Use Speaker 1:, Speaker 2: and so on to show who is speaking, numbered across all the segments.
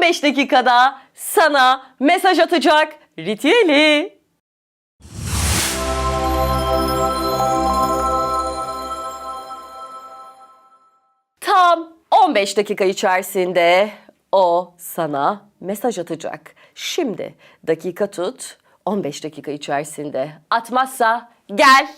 Speaker 1: 15 dakikada sana mesaj atacak ritüeli. Tam 15 dakika içerisinde o sana mesaj atacak. Şimdi dakika tut. 15 dakika içerisinde atmazsa gel.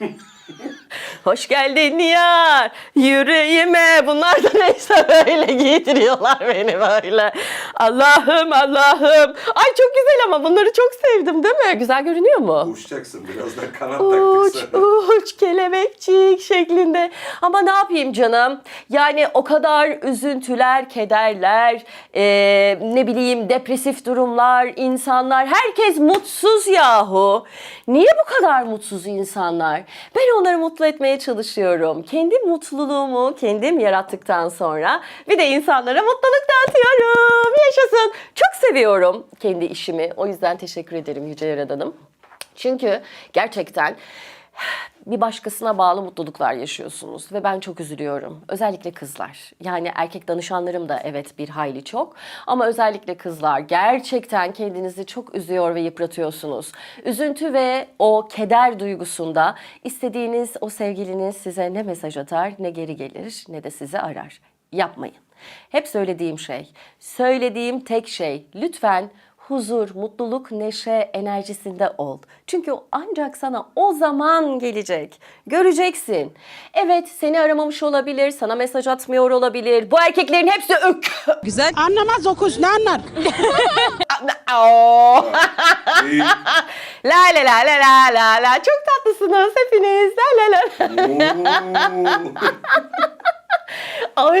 Speaker 1: Hoş geldin yar yüreğime. Bunlar da neyse böyle giydiriyorlar beni böyle. Allah'ım Allah'ım. Ay çok güzel ama bunları çok sevdim değil mi? Güzel görünüyor mu?
Speaker 2: Uçacaksın birazdan kanat
Speaker 1: Uç
Speaker 2: taktık sana.
Speaker 1: uç kelebekçik şeklinde. Ama ne yapayım canım? Yani o kadar üzüntüler, kederler, eee, ne bileyim depresif durumlar, insanlar, herkes mutsuz yahu. Niye bu kadar mutsuz insanlar? Ben onları mutlu etmeye çalışıyorum. Kendi mutluluğumu kendim yarattıktan sonra bir de insanlara mutluluk dağıtıyorum. Yaşasın. Çok seviyorum kendi işimi. O yüzden teşekkür ederim Yüce Yaradan'ım. Çünkü gerçekten bir başkasına bağlı mutluluklar yaşıyorsunuz ve ben çok üzülüyorum. Özellikle kızlar. Yani erkek danışanlarım da evet bir hayli çok ama özellikle kızlar gerçekten kendinizi çok üzüyor ve yıpratıyorsunuz. Üzüntü ve o keder duygusunda istediğiniz o sevgiliniz size ne mesaj atar ne geri gelir ne de sizi arar. Yapmayın. Hep söylediğim şey, söylediğim tek şey lütfen huzur, mutluluk, neşe enerjisinde ol. Çünkü ancak sana o zaman gelecek. Göreceksin. Evet seni aramamış olabilir, sana mesaj atmıyor olabilir. Bu erkeklerin hepsi ök.
Speaker 3: Güzel.
Speaker 4: Anlamaz o kuş ne anlar?
Speaker 1: Oo. La la la la la la la. Çok tatlısınız hepiniz. La la la.
Speaker 2: Oo.
Speaker 1: Ay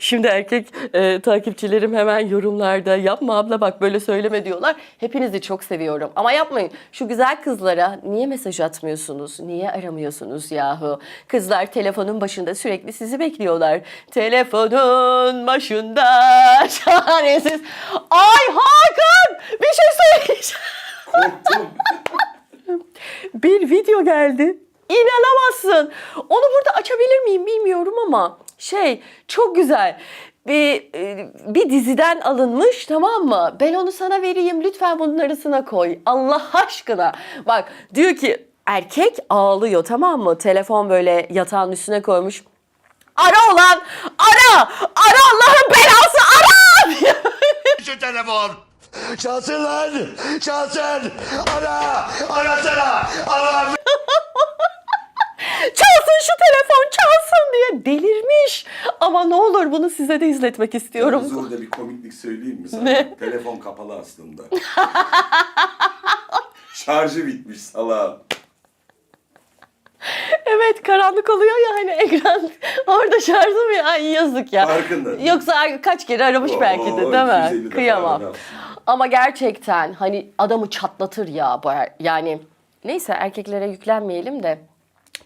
Speaker 1: şimdi erkek e, takipçilerim hemen yorumlarda yapma abla bak böyle söyleme diyorlar. Hepinizi çok seviyorum ama yapmayın. Şu güzel kızlara niye mesaj atmıyorsunuz? Niye aramıyorsunuz yahu? Kızlar telefonun başında sürekli sizi bekliyorlar. Telefonun başında çaresiz. Ay Hakan bir şey söyleyeceğim. Bir video geldi. İnanamazsın. Onu burada açabilir miyim bilmiyorum ama şey çok güzel. Bir, e, bir diziden alınmış tamam mı? Ben onu sana vereyim lütfen bunun arasına koy. Allah aşkına. Bak diyor ki erkek ağlıyor tamam mı? Telefon böyle yatağın üstüne koymuş. Ara olan ara! Ara Allah'ın belası ara!
Speaker 5: Şu telefon. Çalsın lan. Çalsın. Ara. Arasana. Allah'ım.
Speaker 1: çalsın şu telefon çalsın diye delirmiş. Ama ne olur bunu size de izletmek istiyorum.
Speaker 2: Yalnız orada bir komiklik söyleyeyim mi sana?
Speaker 1: Ne?
Speaker 2: Telefon kapalı aslında. Şarjı bitmiş salağın.
Speaker 1: Evet karanlık oluyor ya hani ekran orada şarjım ya ay yazık ya.
Speaker 2: Farkında.
Speaker 1: Yoksa kaç kere aramış
Speaker 2: Oo,
Speaker 1: belki de değil
Speaker 2: 250
Speaker 1: mi? Kıyamam. Ama gerçekten hani adamı çatlatır ya bu er- yani neyse erkeklere yüklenmeyelim de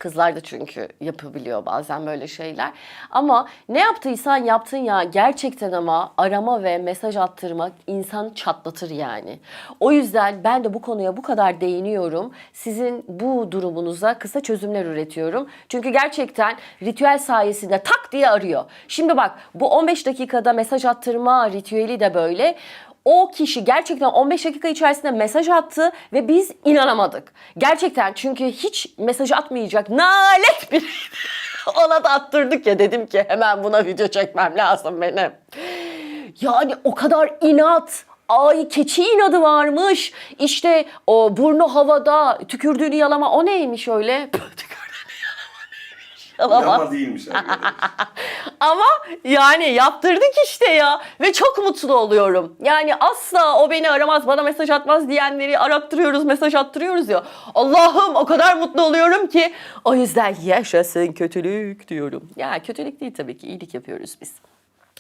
Speaker 1: Kızlar da çünkü yapabiliyor bazen böyle şeyler. Ama ne yaptıysan yaptın ya gerçekten ama arama ve mesaj attırmak insanı çatlatır yani. O yüzden ben de bu konuya bu kadar değiniyorum. Sizin bu durumunuza kısa çözümler üretiyorum. Çünkü gerçekten ritüel sayesinde tak diye arıyor. Şimdi bak bu 15 dakikada mesaj attırma ritüeli de böyle. O kişi gerçekten 15 dakika içerisinde mesaj attı ve biz inanamadık. Gerçekten çünkü hiç mesaj atmayacak nalet bir ona da attırdık ya dedim ki hemen buna video çekmem lazım benim. Yani o kadar inat. Ay keçi inadı varmış. İşte o burnu havada tükürdüğünü yalama o neymiş öyle? Tükürdüğünü yalama neymiş? Yalama.
Speaker 2: Yama değilmiş.
Speaker 1: Ama yani yaptırdık işte ya ve çok mutlu oluyorum. Yani asla o beni aramaz, bana mesaj atmaz diyenleri arattırıyoruz, mesaj attırıyoruz ya. Allah'ım o kadar mutlu oluyorum ki o yüzden yaşasın kötülük diyorum. Ya kötülük değil tabii ki iyilik yapıyoruz biz.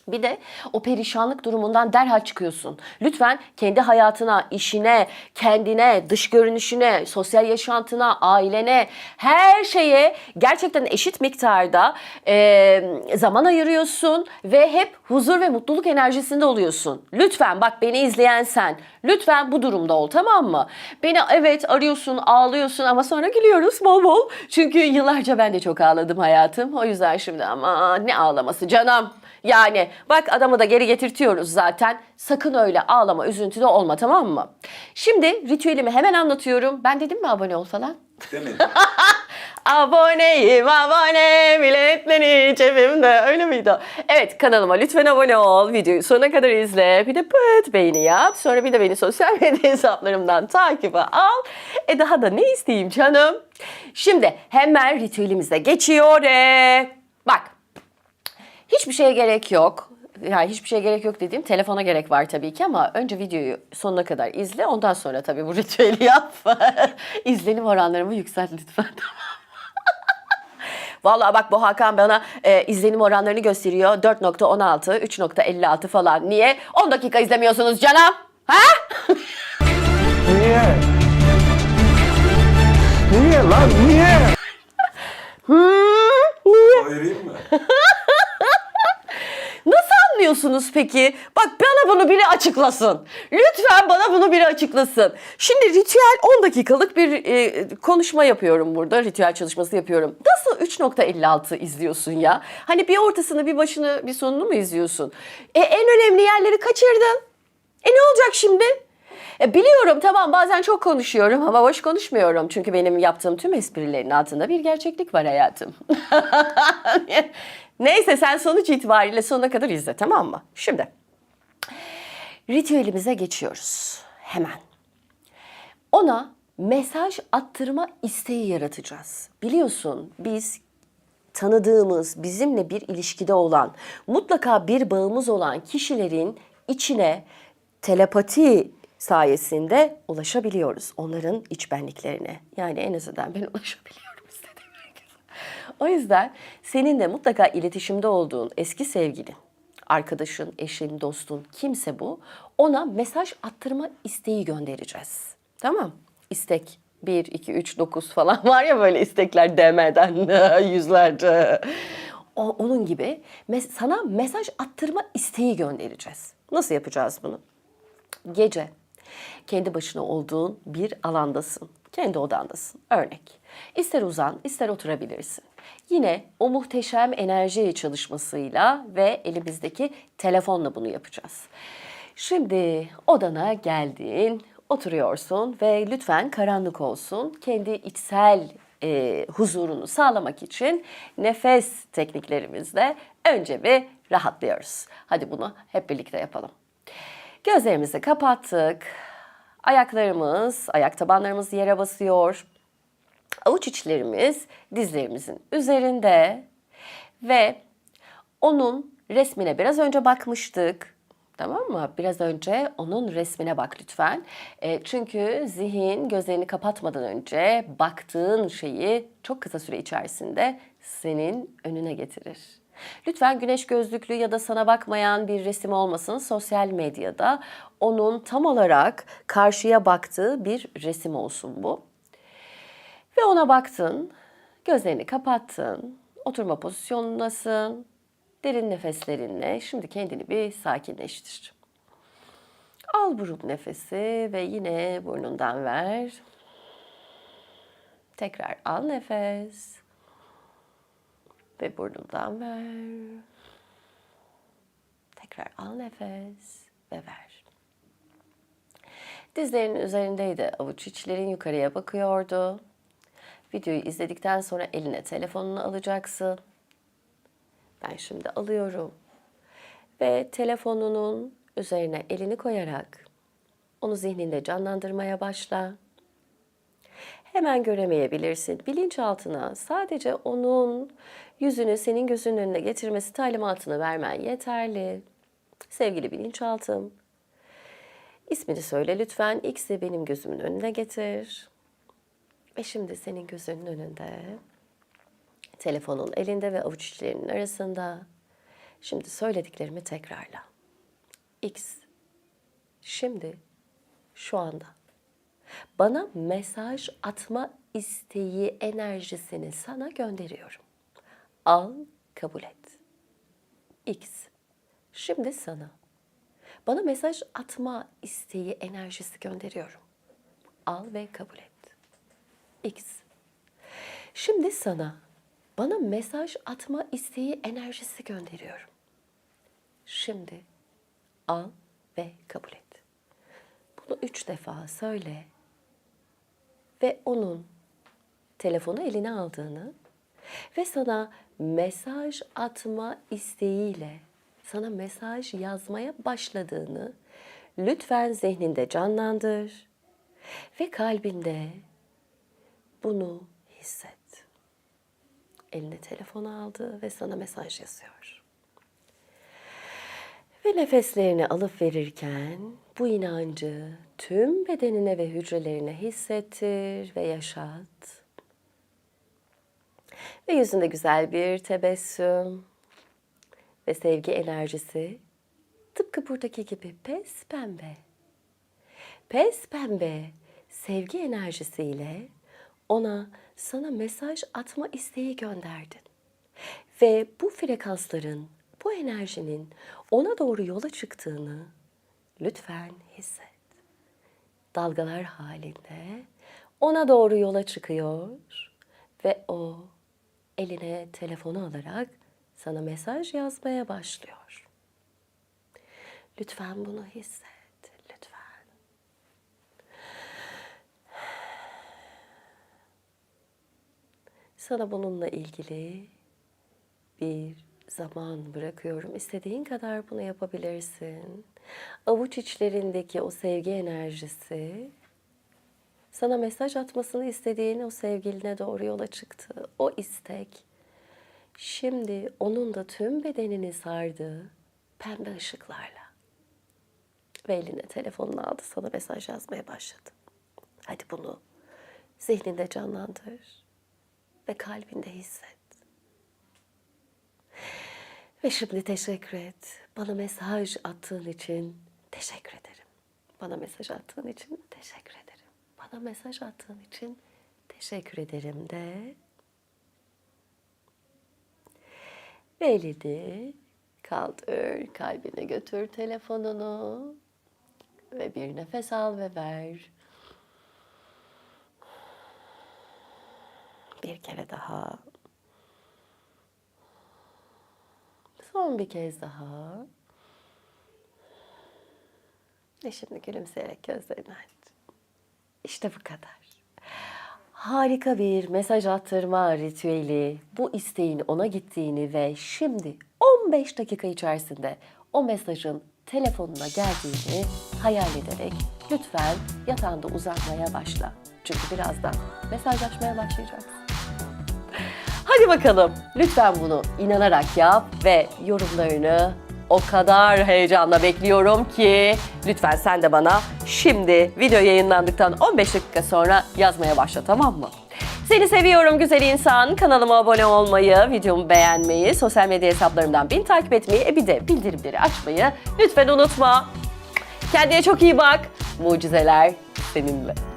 Speaker 1: Bir de o perişanlık durumundan derhal çıkıyorsun. Lütfen kendi hayatına, işine, kendine, dış görünüşüne, sosyal yaşantına, ailene, her şeye gerçekten eşit miktarda e, zaman ayırıyorsun ve hep huzur ve mutluluk enerjisinde oluyorsun. Lütfen bak beni izleyen sen, lütfen bu durumda ol tamam mı? Beni evet arıyorsun, ağlıyorsun ama sonra gülüyoruz bol bol. Çünkü yıllarca ben de çok ağladım hayatım. O yüzden şimdi ama ne ağlaması canım. Yani bak adamı da geri getirtiyoruz zaten. Sakın öyle ağlama, üzüntüde olma tamam mı? Şimdi ritüelimi hemen anlatıyorum. Ben dedim mi abone ol falan?
Speaker 2: Demedim.
Speaker 1: Aboneyim abone biletleri cebimde öyle miydi? Evet kanalıma lütfen abone ol. Videoyu sonuna kadar izle. Bir de pıt beğeni yap. Sonra bir de beni sosyal medya hesaplarımdan takibe al. E daha da ne isteyeyim canım? Şimdi hemen ritüelimize geçiyor. Bak Hiçbir şeye gerek yok. Yani hiçbir şeye gerek yok dediğim telefona gerek var tabii ki ama önce videoyu sonuna kadar izle. Ondan sonra tabii bu ritüeli yap. İzlenim oranlarımı yükselt lütfen. Vallahi bak bu Hakan bana e, izlenim oranlarını gösteriyor. 4.16, 3.56 falan. Niye? 10 dakika izlemiyorsunuz canım. Ha?
Speaker 3: Niye? Niye lan niye?
Speaker 2: Ayırayım mı?
Speaker 1: Anlıyorsunuz peki? Bak bana bunu biri açıklasın. Lütfen bana bunu biri açıklasın. Şimdi ritüel 10 dakikalık bir e, konuşma yapıyorum burada. Ritüel çalışması yapıyorum. Nasıl 3.56 izliyorsun ya? Hani bir ortasını, bir başını, bir sonunu mu izliyorsun? E, en önemli yerleri kaçırdın. E ne olacak şimdi? E, biliyorum tamam bazen çok konuşuyorum ama boş konuşmuyorum. Çünkü benim yaptığım tüm esprilerin altında bir gerçeklik var hayatım. Neyse sen sonuç itibariyle sonuna kadar izle tamam mı? Şimdi ritüelimize geçiyoruz hemen. Ona mesaj attırma isteği yaratacağız. Biliyorsun biz tanıdığımız, bizimle bir ilişkide olan, mutlaka bir bağımız olan kişilerin içine telepati sayesinde ulaşabiliyoruz. Onların iç benliklerine. Yani en azından ben ulaşabiliyorum. O yüzden seninle mutlaka iletişimde olduğun eski sevgilin, arkadaşın, eşin, dostun kimse bu ona mesaj attırma isteği göndereceğiz. Tamam? İstek 1, 2, 3, 9 falan var ya böyle istekler DM'den yüzlerce. O, onun gibi mes- sana mesaj attırma isteği göndereceğiz. Nasıl yapacağız bunu? Gece kendi başına olduğun bir alandasın. Kendi odandasın. Örnek. İster uzan, ister oturabilirsin. Yine o muhteşem enerji çalışmasıyla ve elimizdeki telefonla bunu yapacağız. Şimdi odana geldin, oturuyorsun ve lütfen karanlık olsun. Kendi içsel e, huzurunu sağlamak için nefes tekniklerimizle önce bir rahatlıyoruz. Hadi bunu hep birlikte yapalım. Gözlerimizi kapattık. Ayaklarımız, ayak tabanlarımız yere basıyor. Avuç içlerimiz dizlerimizin üzerinde ve onun resmine biraz önce bakmıştık. Tamam mı? Biraz önce onun resmine bak lütfen. E, çünkü zihin gözlerini kapatmadan önce baktığın şeyi çok kısa süre içerisinde senin önüne getirir. Lütfen güneş gözlüklü ya da sana bakmayan bir resim olmasın. Sosyal medyada onun tam olarak karşıya baktığı bir resim olsun bu. Ve ona baktın, gözlerini kapattın, oturma pozisyonundasın. Derin nefeslerinle şimdi kendini bir sakinleştir. Al burun nefesi ve yine burnundan ver. Tekrar al nefes. Ve burnundan ver. Tekrar al nefes ve ver. Dizlerinin üzerindeydi. Avuç içlerin yukarıya bakıyordu. Videoyu izledikten sonra eline telefonunu alacaksın. Ben şimdi alıyorum. Ve telefonunun üzerine elini koyarak onu zihninde canlandırmaya başla. Hemen göremeyebilirsin. Bilinçaltına sadece onun yüzünü senin gözünün önüne getirmesi talimatını vermen yeterli. Sevgili bilinçaltım, ismini söyle lütfen. X'i benim gözümün önüne getir. Ve şimdi senin gözünün önünde, telefonun elinde ve avuç içlerinin arasında. Şimdi söylediklerimi tekrarla. X, şimdi, şu anda bana mesaj atma isteği enerjisini sana gönderiyorum. Al, kabul et. X. Şimdi sana bana mesaj atma isteği enerjisi gönderiyorum. Al ve kabul et. X. Şimdi sana bana mesaj atma isteği enerjisi gönderiyorum. Şimdi al ve kabul et. Bunu üç defa söyle ve onun telefonu eline aldığını ve sana mesaj atma isteğiyle sana mesaj yazmaya başladığını lütfen zihninde canlandır ve kalbinde bunu hisset. Eline telefonu aldı ve sana mesaj yazıyor. Ve nefeslerini alıp verirken bu inancı tüm bedenine ve hücrelerine hissettir ve yaşat. Ve yüzünde güzel bir tebessüm ve sevgi enerjisi tıpkı buradaki gibi pes pembe. Pes pembe sevgi enerjisiyle ona sana mesaj atma isteği gönderdin. Ve bu frekansların, bu enerjinin ona doğru yola çıktığını lütfen hisset. Dalgalar halinde ona doğru yola çıkıyor ve o eline telefonu alarak sana mesaj yazmaya başlıyor. Lütfen bunu hisset, lütfen. Sana bununla ilgili bir zaman bırakıyorum. İstediğin kadar bunu yapabilirsin. Avuç içlerindeki o sevgi enerjisi sana mesaj atmasını istediğin o sevgiline doğru yola çıktı. O istek şimdi onun da tüm bedenini sardı pembe ışıklarla. Ve eline telefonunu aldı sana mesaj yazmaya başladı. Hadi bunu zihninde canlandır ve kalbinde hisset. Ve şimdi teşekkür et. Bana mesaj attığın için teşekkür ederim. Bana mesaj attığın için teşekkür ederim. Bana mesaj attığın için teşekkür ederim de. Ve elini kaldır, kalbine götür telefonunu. Ve bir nefes al ve ver. Bir kere daha. Son bir kez daha. Ve şimdi gülümseyerek gözlerini aç. İşte bu kadar. Harika bir mesaj attırma ritüeli. Bu isteğin ona gittiğini ve şimdi 15 dakika içerisinde o mesajın telefonuna geldiğini hayal ederek lütfen yatağında uzanmaya başla. Çünkü birazdan mesajlaşmaya başlayacaksın. Hadi bakalım. Lütfen bunu inanarak yap ve yorumlarını o kadar heyecanla bekliyorum ki lütfen sen de bana şimdi video yayınlandıktan 15 dakika sonra yazmaya başla tamam mı? Seni seviyorum güzel insan. Kanalıma abone olmayı, videomu beğenmeyi, sosyal medya hesaplarımdan beni takip etmeyi, e bir de bildirimleri açmayı lütfen unutma. Kendine çok iyi bak. Mucizeler seninle.